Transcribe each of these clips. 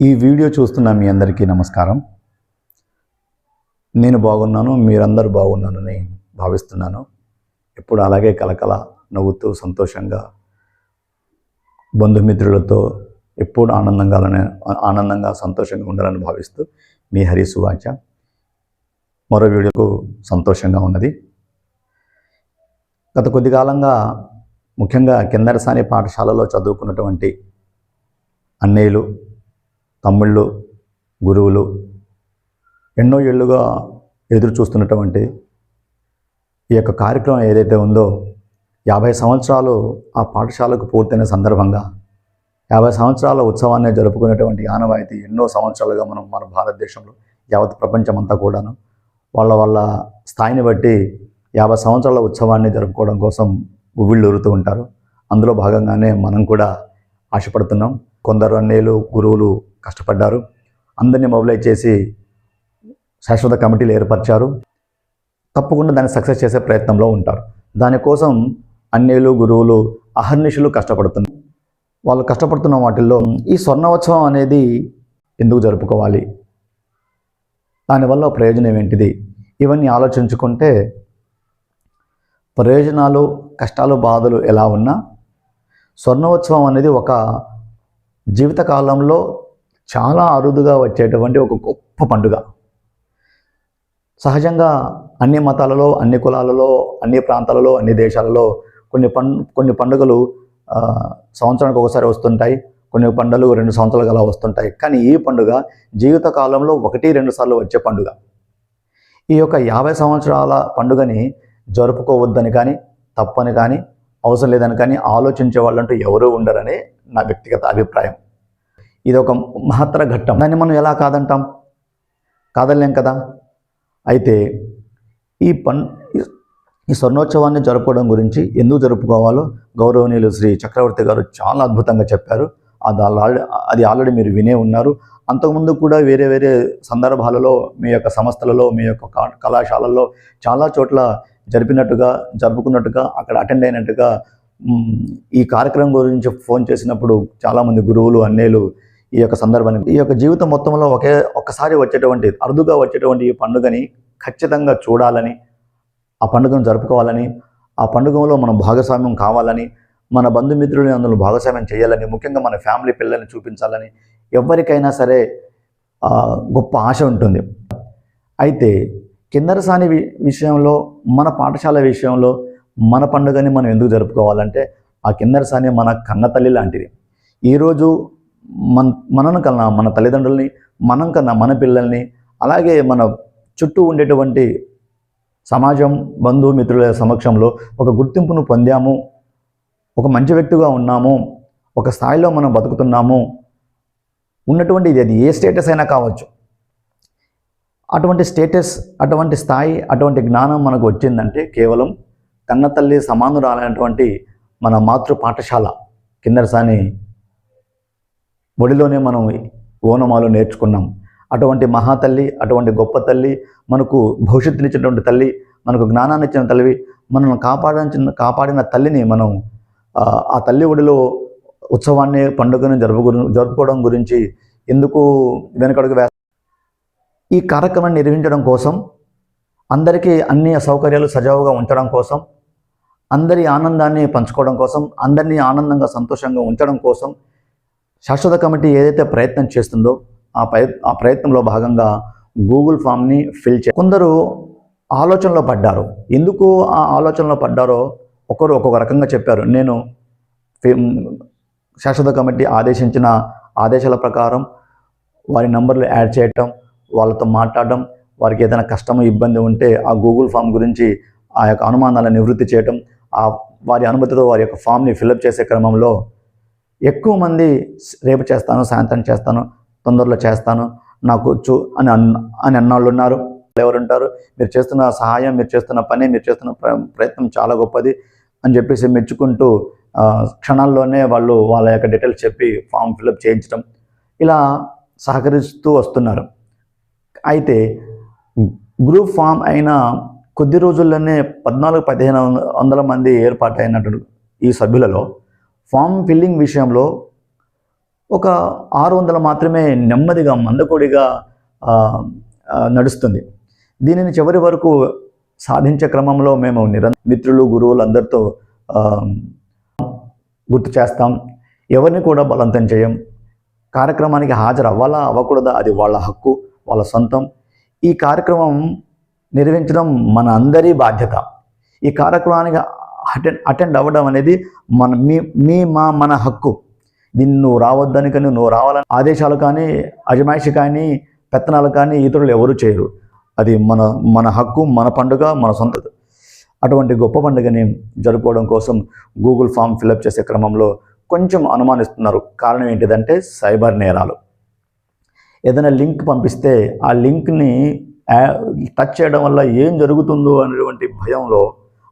ఈ వీడియో చూస్తున్న మీ అందరికీ నమస్కారం. నేను బాగున్నాను మీరందరూ బాగున్నానని భావిస్తున్నాను. ఎప్పుడు అలాగే కలకల నవ్వుతూ సంతోషంగా బంధుమిత్రులతో ఎప్పుడు ఆనందంగా ఆనందంగా సంతోషంగా ఉండాలని భావిస్తూ మీ హరి సువాచ. మరో వీడియోకు సంతోషంగా ఉన్నది. గత కొద్ది కాలంగా ముఖ్యంగా కిందరసాని పాఠశాలలో చదువుకున్నటువంటి అన్నయ్యలు తమ్ముళ్ళు గురువులు ఎన్నో ఏళ్ళుగా ఎదురు చూస్తున్నటువంటి ఈ యొక్క కార్యక్రమం ఏదైతే ఉందో యాభై సంవత్సరాలు ఆ పాఠశాలకు పూర్తయిన సందర్భంగా యాభై సంవత్సరాల ఉత్సవాన్ని జరుపుకునేటువంటి ఆనవాయితీ ఎన్నో సంవత్సరాలుగా మనం మన భారతదేశంలో యావత్ ప్రపంచమంతా కూడాను వాళ్ళ వాళ్ళ స్థాయిని బట్టి యాభై సంవత్సరాల ఉత్సవాన్ని జరుపుకోవడం కోసం ఉవ్విళ్ళూరుతూ ఉంటారు. అందులో భాగంగానే మనం కూడా ఆశపడుతున్నాం. కొందరు అన్నేలు గురువులు కష్టపడ్డారు. అందరినీ మొబిలైజ్ చేసి శాశ్వత కమిటీలు ఏర్పరిచారు. తప్పకుండా దాన్ని సక్సెస్ చేసే ప్రయత్నంలో ఉంటారు. దానికోసం అన్యులు గురువులు అహర్నిషులు కష్టపడుతున్నారు. వాళ్ళు కష్టపడుతున్న వాటిల్లో ఈ స్వర్ణోత్సవం అనేది ఎందుకు జరుపుకోవాలి? దానివల్ల ప్రయోజనం ఏంటిది? ఇవన్నీ ఆలోచించుకుంటే ప్రయోజనాలు కష్టాలు బాధలు ఎలా ఉన్నా స్వర్ణోత్సవం అనేది ఒక జీవితకాలంలో చాలా అరుదుగా వచ్చేటువంటి ఒక గొప్ప పండుగ. సహజంగా అన్ని మతాలలో అన్ని కులాలలో అన్ని ప్రాంతాలలో అన్ని దేశాలలో కొన్ని పం కొన్ని పండుగలు సంవత్సరానికి ఒకసారి వస్తుంటాయి. కొన్ని పండుగలు రెండు సంవత్సరాలు అలా వస్తుంటాయి. కానీ ఈ పండుగ జీవితకాలంలో ఒకటి రెండు సార్లు వచ్చే పండుగ. ఈ యొక్క యాభై సంవత్సరాల పండుగని జరుపుకోవద్దని కానీ తప్పని కానీ అవసరం లేదని కానీ ఆలోచించే వాళ్ళంటూ ఎవరూ ఉండరని నా వ్యక్తిగత అభిప్రాయం. ఇది ఒక మహత్తర ఘట్టం. దాన్ని మనం ఎలా కాదంటాం? కాదలేం కదా? అయితే ఈ పన్ ఈ- స్వర్ణోత్సవాన్ని జరుపుకోవడం గురించి ఎందుకు జరుపుకోవాలో గౌరవనీయులు శ్రీ చక్రవర్తి గారు చాలా అద్భుతంగా చెప్పారు. అది ఆల్రెడీ అది ఆల్రెడీ మీరు వినే ఉన్నారు. అంతకుముందు కూడా వేరే వేరే సందర్భాలలో మీ యొక్క సంస్థలలో మీ యొక్క కా- కళాశాలల్లో చాలా చోట్ల జరిపినట్టుగా జరుపుకున్నట్టుగా అక్కడ అటెండ్ అయినట్టుగా ఈ కార్యక్రమం గురించి ఫోన్ చేసినప్పుడు చాలామంది గురువులు అన్నేలు ఈ యొక్క సందర్భాన్ని. ఈ యొక్క జీవితం మొత్తంలో ఒకే ఒక్కసారి వచ్చేటువంటి అరుదుగా వచ్చేటువంటి ఈ పండుగని ఖచ్చితంగా చూడాలని ఆ పండుగను జరుపుకోవాలని ఆ పండుగలో మనం భాగస్వామ్యం కావాలని మన బంధుమిత్రులని అందులో భాగస్వామ్యం చేయాలని ముఖ్యంగా మన ఫ్యామిలీ పిల్లల్ని చూపించాలని ఎవరికైనా సరే గొప్ప ఆశ ఉంటుంది. అయితే కిందరసాని వి విషయంలో మన పాఠశాల విషయంలో మన పండుగని మనం ఎందుకు జరుపుకోవాలంటే ఆ కిందరసాని మన కన్నతల్లి లాంటిది. ఈరోజు మన మనను కన్నా మన తల్లిదండ్రుల్ని మనం కన్నా మన పిల్లల్ని అలాగే మన చుట్టూ ఉండేటువంటి సమాజం బంధుమిత్రుల సమక్షంలో ఒక గుర్తింపును పొందాము. ఒక మంచి వ్యక్తిగా ఉన్నాము. ఒక స్థాయిలో మనం బతుకుతున్నాము. ఉన్నటువంటి ఇది అది ఏ స్టేటస్ అయినా కావచ్చు. అటువంటి స్టేటస్ అటువంటి స్థాయి అటువంటి జ్ఞానం మనకు వచ్చిందంటే కేవలం కన్నతల్లి సమానురాలైనటువంటి మన మాతృ పాఠశాల కిందరసాని ఒడిలోనే మనం ఓనమాలు నేర్చుకున్నాం. అటువంటి మహాతల్లి అటువంటి గొప్ప తల్లి మనకు భవిష్యత్తునిచ్చినటువంటి తల్లి మనకు జ్ఞానాన్ని ఇచ్చిన తల్లి మనల్ని కాపాడించిన కాపాడిన తల్లిని మనం ఆ, తల్లి ఒడిలో ఉత్సవాన్ని పండుగను జరుపు జరుపుకోవడం గురించి ఎందుకు వెనకడుగు వే ఈ కార్యక్రమాన్ని నిర్వహించడం కోసం అందరికీ అన్ని సౌకర్యాలు సజావుగా ఉంచడం కోసం అందరి ఆనందాన్ని పంచుకోవడం కోసం అందరినీ ఆనందంగా సంతోషంగా ఉంచడం కోసం శాశ్వత కమిటీ ఏదైతే ప్రయత్నం చేస్తుందో ఆ ఆ ప్రయత్నంలో భాగంగా గూగుల్ ఫామ్ని ఫిల్ చే కొందరు ఆలోచనలో పడ్డారు. ఎందుకు ఆ ఆలోచనలో పడ్డారో ఒకరు ఒక్కొక్క రకంగా చెప్పారు. నేను శాశ్వత కమిటీ ఆదేశించిన ఆదేశాల ప్రకారం వారి నంబర్లు యాడ్ చేయటం వాళ్ళతో మాట్లాడడం వారికి ఏదైనా కష్టము ఇబ్బంది ఉంటే ఆ గూగుల్ ఫామ్ గురించి ఆ యొక్క అనుమానాలను నివృత్తి చేయటం ఆ వారి అనుమతితో వారి యొక్క ఫామ్ని ఫిలప్ చేసే క్రమంలో ఎక్కువ మంది రేపు చేస్తాను సాయంత్రం చేస్తాను తొందరలో చేస్తాను నాకు చూ అని అన్న అని అన్నాళ్ళు ఉన్నారు. ఎవరు ఉంటారు? మీరు చేస్తున్న సహాయం మీరు చేస్తున్న పని మీరు చేస్తున్న ప్ర- ప్రయత్నం చాలా గొప్పది అని చెప్పేసి మెచ్చుకుంటూ క్షణాల్లోనే వాళ్ళు వాళ్ళ యొక్క డీటెయిల్స్ చెప్పి ఫామ్ ఫిలప్ చేయించడం ఇలా సహకరిస్తూ వస్తున్నారు. అయితే గ్రూప్ ఫామ్ అయిన కొద్ది రోజుల్లోనే పద్నాలుగు పదిహేను వందల మంది ఏర్పాటైనటువంటి ఈ సభ్యులలో ఫామ్ ఫిల్లింగ్ విషయంలో ఒక ఆరు వందలు మాత్రమే నెమ్మదిగా మందకొడిగా నడుస్తుంది. దీనిని చివరి వరకు సాధించే క్రమంలో మేము నిర మిత్రులు గురువులు అందరితో గుర్తు చేస్తాం. ఎవరిని కూడా బలవంతం చేయం. కార్యక్రమానికి హాజరు అవ్వాలా అవ్వకూడదా? అది వాళ్ళ హక్కు వాళ్ళ సొంతం. ఈ కార్యక్రమం నిర్వహించడం మన అందరి బాధ్యత. ఈ కార్యక్రమానికి అటెండ్ అటెండ్ అవ్వడం అనేది మన మీ మీ మా మన హక్కు. దీన్ని నువ్వు రావద్దని కానీ నువ్వు రావాలని ఆదేశాలు కానీ అజమాయిషి కానీ పెత్తనాలు కానీ ఇతరులు ఎవరు చేయరు. అది మన మన హక్కు మన పండుగ మన సొంతది అటువంటి గొప్ప పండుగని జరుపుకోవడం కోసం గూగుల్ ఫామ్ ఫిలప్ చేసే క్రమంలో కొంచెం అనుమానిస్తున్నారు. కారణం ఏంటిదంటే సైబర్ నేరాలు. ఏదైనా లింక్ పంపిస్తే ఆ లింక్ని టచ్ చేయడం వల్ల ఏం జరుగుతుందో అనేటువంటి భయంలో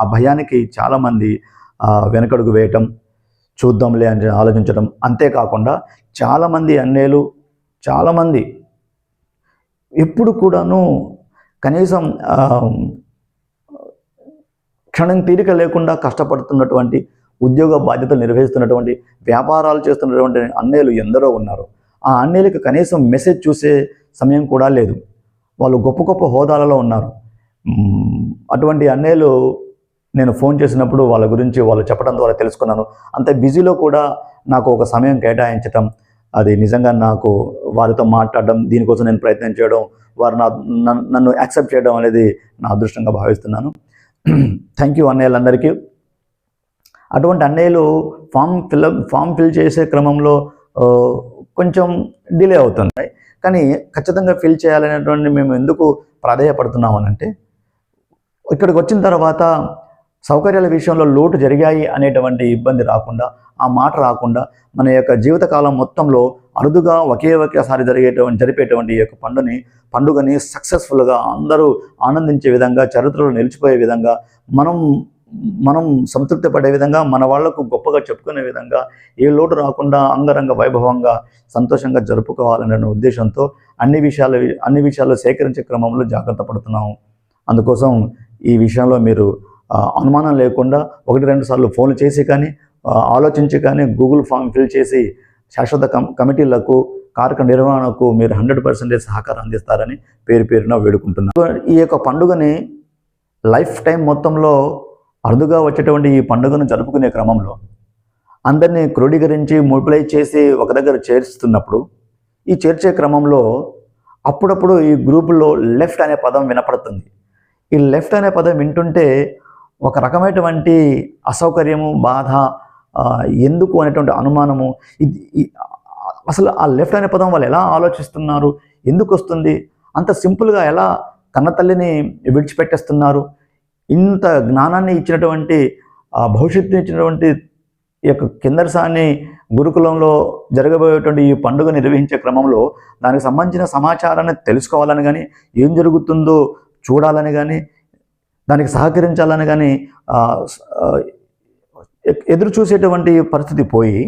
ఆ భయానికి చాలామంది వెనకడుగు వేయటం చూద్దాంలే అని ఆలోచించడం అంతేకాకుండా చాలామంది అన్నేలు చాలామంది ఎప్పుడు కూడాను కనీసం క్షణం తీరిక లేకుండా కష్టపడుతున్నటువంటి ఉద్యోగ బాధ్యతలు నిర్వహిస్తున్నటువంటి వ్యాపారాలు చేస్తున్నటువంటి అన్నేలు ఎందరో ఉన్నారు. ఆ అన్నేలకు కనీసం మెసేజ్ చూసే సమయం కూడా లేదు. వాళ్ళు గొప్ప గొప్ప హోదాలలో ఉన్నారు. అటువంటి అన్నేలు నేను ఫోన్ చేసినప్పుడు వాళ్ళ గురించి వాళ్ళు చెప్పడం ద్వారా తెలుసుకున్నాను. అంత బిజీలో కూడా నాకు ఒక సమయం కేటాయించటం అది నిజంగా నాకు వారితో మాట్లాడడం దీనికోసం నేను ప్రయత్నం చేయడం వారు నా నన్ను- నన్ను యాక్సెప్ట్ చేయడం అనేది నా అదృష్టంగా భావిస్తున్నాను. థ్యాంక్ యూ అన్నయ్యలందరికీ. అటువంటి అన్నయ్యలు ఫామ్ ఫిల్ ఫామ్ ఫిల్ చేసే క్రమంలో కొంచెం డిలే అవుతుంది. కానీ ఖచ్చితంగా ఫిల్ చేయాలనేటువంటి మేము ఎందుకు ప్రాధేయపడుతున్నాము అంటే ఇక్కడికి వచ్చిన తర్వాత సౌకర్యాల విషయంలో లోటు జరిగాయి అనేటువంటి ఇబ్బంది రాకుండా ఆ మాట రాకుండా మన యొక్క జీవితకాలం మొత్తంలో అరుదుగా ఒకే ఒకేసారి జరిగేటువంటి జరిపేటువంటి ఈ యొక్క పండుని పండుగని సక్సెస్ఫుల్గా అందరూ ఆనందించే విధంగా చరిత్రలో నిలిచిపోయే విధంగా మనం మనం సంతృప్తి పడే విధంగా మన వాళ్ళకు గొప్పగా చెప్పుకునే విధంగా ఏ లోటు రాకుండా అంగరంగ వైభవంగా సంతోషంగా జరుపుకోవాలనే ఉద్దేశంతో అన్ని విషయాలు అన్ని విషయాలు సేకరించే క్రమంలో జాగ్రత్త పడుతున్నాము. అందుకోసం ఈ విషయంలో మీరు అనుమానం లేకుండా ఒకటి రెండు సార్లు ఫోన్లు చేసి కానీ ఆలోచించి కానీ గూగుల్ ఫామ్ ఫిల్ చేసి శాశ్వత కమిటీలకు కార్యక్రమ నిర్వహణకు మీరు హండ్రెడ్ పర్సెంటేజ్ సహకారం అందిస్తారని పేరు పేరున వేడుకుంటున్నాను ఈ యొక్క పండుగని లైఫ్ టైం మొత్తంలో అరుదుగా వచ్చేటువంటి ఈ పండుగను జరుపుకునే క్రమంలో అందరినీ క్రోడీకరించి మొబిలైజ్ చేసి ఒక దగ్గర చేర్చుతున్నప్పుడు ఈ చేర్చే క్రమంలో అప్పుడప్పుడు ఈ గ్రూపుల్లో లెఫ్ట్ అనే పదం వినపడుతుంది. ఈ లెఫ్ట్ అనే పదం వింటుంటే ఒక రకమైనటువంటి అసౌకర్యము బాధ ఎందుకు అనేటువంటి అనుమానము ఇది అసలు ఆ లెఫ్ట్ అనే పదం వాళ్ళు ఎలా ఆలోచిస్తున్నారు ఎందుకు వస్తుంది అంత సింపుల్గా ఎలా కన్నతల్లిని విడిచిపెట్టేస్తున్నారు ఇంత జ్ఞానాన్ని ఇచ్చినటువంటి భవిష్యత్తుని ఇచ్చినటువంటి ఈ యొక్క కిందరసాన్ని గురుకులంలో జరగబోయేటువంటి ఈ పండుగ నిర్వహించే క్రమంలో దానికి సంబంధించిన సమాచారాన్ని తెలుసుకోవాలని కానీ ఏం జరుగుతుందో చూడాలని కానీ దానికి సహకరించాలని కానీ ఎదురు చూసేటువంటి పరిస్థితి పోయి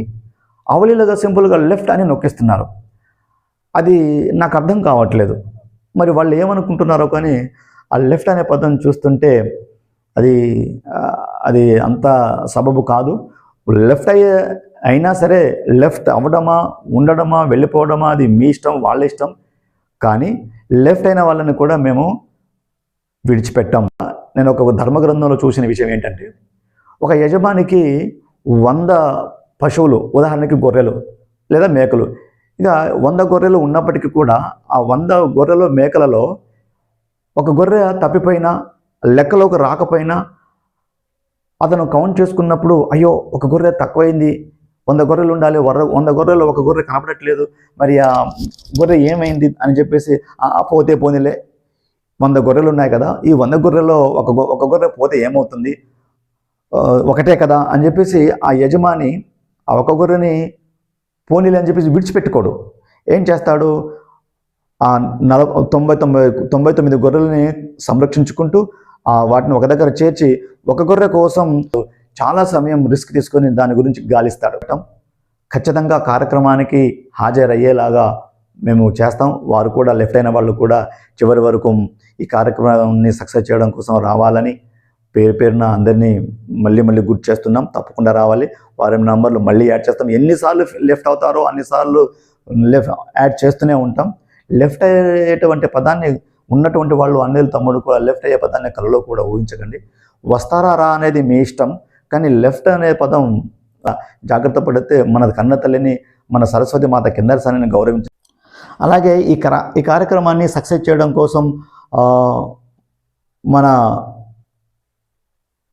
అవలీలగా సింపుల్గా లెఫ్ట్ అని నొక్కిస్తున్నారు. అది నాకు అర్థం కావట్లేదు. మరి వాళ్ళు ఏమనుకుంటున్నారో కానీ ఆ లెఫ్ట్ అనే పదం చూస్తుంటే అది అది అంత సబబు కాదు. లెఫ్ట్ అయ్యే అయినా సరే లెఫ్ట్ అవ్వడమా ఉండడమా వెళ్ళిపోవడమా అది మీ ఇష్టం వాళ్ళ ఇష్టం. కానీ లెఫ్ట్ అయిన వాళ్ళని కూడా మేము విడిచిపెట్టాం. నేను ఒక ధర్మ గ్రంథంలో చూసిన విషయం ఏంటంటే ఒక యజమానికి వంద పశువులు ఉదాహరణకి గొర్రెలు లేదా మేకలు ఇక వంద గొర్రెలు ఉన్నప్పటికీ కూడా ఆ వంద గొర్రెలు మేకలలో ఒక గొర్రె తప్పిపోయినా లెక్కలోకి రాకపోయినా అతను కౌంట్ చేసుకున్నప్పుడు అయ్యో ఒక గొర్రె తక్కువైంది వంద గొర్రెలు ఉండాలి వర వంద గొర్రెలు ఒక గొర్రె కనపడట్లేదు మరి ఆ గొర్రె ఏమైంది అని చెప్పేసి "ఆ, పోతే పోనీలే వంద గొర్రెలు ఉన్నాయి కదా ఈ వంద గొర్రెలో ఒక ఒక గొర్రె పోతే ఏమవుతుంది? ఒకటే కదా అని చెప్పేసి ఆ యజమాని ఆ ఒక గొర్రెని పోనీలు అని చెప్పేసి విడిచిపెట్టుకోడు. ఏం చేస్తాడు? ఆ నల తొంభై తొంభై తొంభై తొమ్మిది గొర్రెలని సంరక్షించుకుంటూ ఆ వాటిని ఒక దగ్గర చేర్చి ఒక గొర్రె కోసం చాలా సమయం రిస్క్ తీసుకొని దాని గురించి గాలిస్తాడు. ఖచ్చితంగా కార్యక్రమానికి హాజరయ్యేలాగా మేము చేస్తాం. వారు కూడా లెఫ్ట్ అయిన వాళ్ళు కూడా చివరి వరకు ఈ కార్యక్రమాన్ని సక్సెస్ చేయడం కోసం రావాలని పేరు పేరున అందరినీ మళ్ళీ మళ్ళీ గుర్తు చేస్తున్నాం. తప్పకుండా రావాలి. వారి నంబర్లు మళ్ళీ యాడ్ చేస్తాం. ఎన్నిసార్లు లెఫ్ట్ అవుతారో అన్నిసార్లు లెఫ్ట్ యాడ్ చేస్తూనే ఉంటాం. లెఫ్ట్ అయ్యేటువంటి పదాన్ని ఉన్నటువంటి వాళ్ళు అన్నయ్యలు తమ్ముడు కూడా లెఫ్ట్ అయ్యే పదాన్ని కలలో కూడా ఊహించకండి. వస్తారా రా అనేది మీ ఇష్టం. కానీ లెఫ్ట్ అనే పదం జాగ్రత్త పడితే మన కన్న తల్లిని మన సరస్వతి మాత కిందరసాని గౌరవించ అలాగే ఈ కర ఈ కార్యక్రమాన్ని సక్సెస్ చేయడం కోసం మన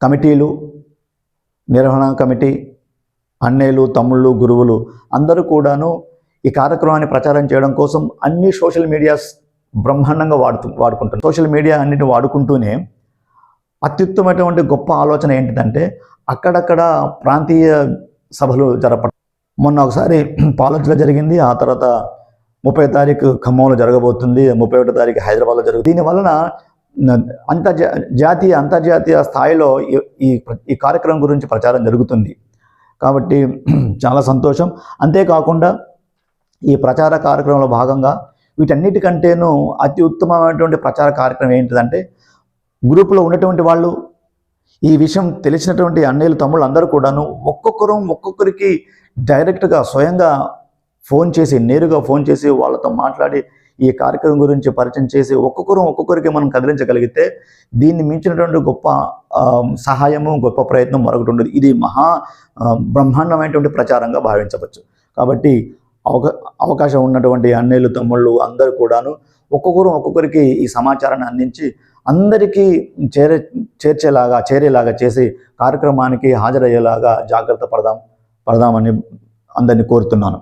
కమిటీలు నిర్వహణ కమిటీ అన్నయ్యలు తమ్ముళ్ళు గురువులు అందరూ కూడాను ఈ కార్యక్రమాన్ని ప్రచారం చేయడం కోసం అన్ని సోషల్ మీడియాస్ బ్రహ్మాండంగా వాడుతూ వాడుకుంటారు సోషల్ మీడియా అన్నిటిని వాడుకుంటూనే అత్యుత్తమైనటువంటి గొప్ప ఆలోచన ఏంటిదంటే అక్కడక్కడ ప్రాంతీయ సభలు జరపడం. మొన్న ఒకసారి పాలకులో జరిగింది ఆ తర్వాత ముప్పై తారీఖు ఖమ్మంలో జరగబోతుంది ముప్పై ఒకటో తారీఖు హైదరాబాద్లో జరుగుతుంది దీని వలన అంతర్జా జాతీయ అంతర్జాతీయ స్థాయిలో ఈ- ఈ ఈ కార్యక్రమం గురించి ప్రచారం జరుగుతుంది. కాబట్టి చాలా సంతోషం. అంతేకాకుండా ఈ ప్రచార కార్యక్రమంలో భాగంగా వీటన్నిటికంటేనూ అతి ఉత్తమమైనటువంటి ప్రచార కార్యక్రమం ఏంటిదంటే గ్రూపులో ఉన్నటువంటి వాళ్ళు ఈ విషయం తెలిసినటువంటి అన్నయ్యలు తమ్ముళ్ళు అందరూ కూడాను ఒక్కొక్కరు ఒక్కొక్కరికి డైరెక్ట్గా స్వయంగా ఫోన్ చేసి నేరుగా ఫోన్ చేసి వాళ్ళతో మాట్లాడి ఈ కార్యక్రమం గురించి పరిచయం చేసి ఒక్కొక్కరు ఒక్కొక్కరికి మనం కదిలించగలిగితే దీన్ని మించినటువంటి గొప్ప సహాయము గొప్ప ప్రయత్నం మరొకటి ఉండదు. ఇది మహా బ్రహ్మాండమైనటువంటి ప్రచారంగా భావించవచ్చు. కాబట్టి అవకా అవకాశం ఉన్నటువంటి అన్నయ్యలు తమ్ముళ్ళు అందరూ కూడాను ఒక్కొక్కరు ఒక్కొక్కరికి ఈ సమాచారాన్ని అందించి అందరికీ చేరే చేర్చేలాగా చేరేలాగా చేసి కార్యక్రమానికి హాజరయ్యేలాగా జాగ్రత్త పడదాం పడదామని అందరినీ కోరుతున్నాను.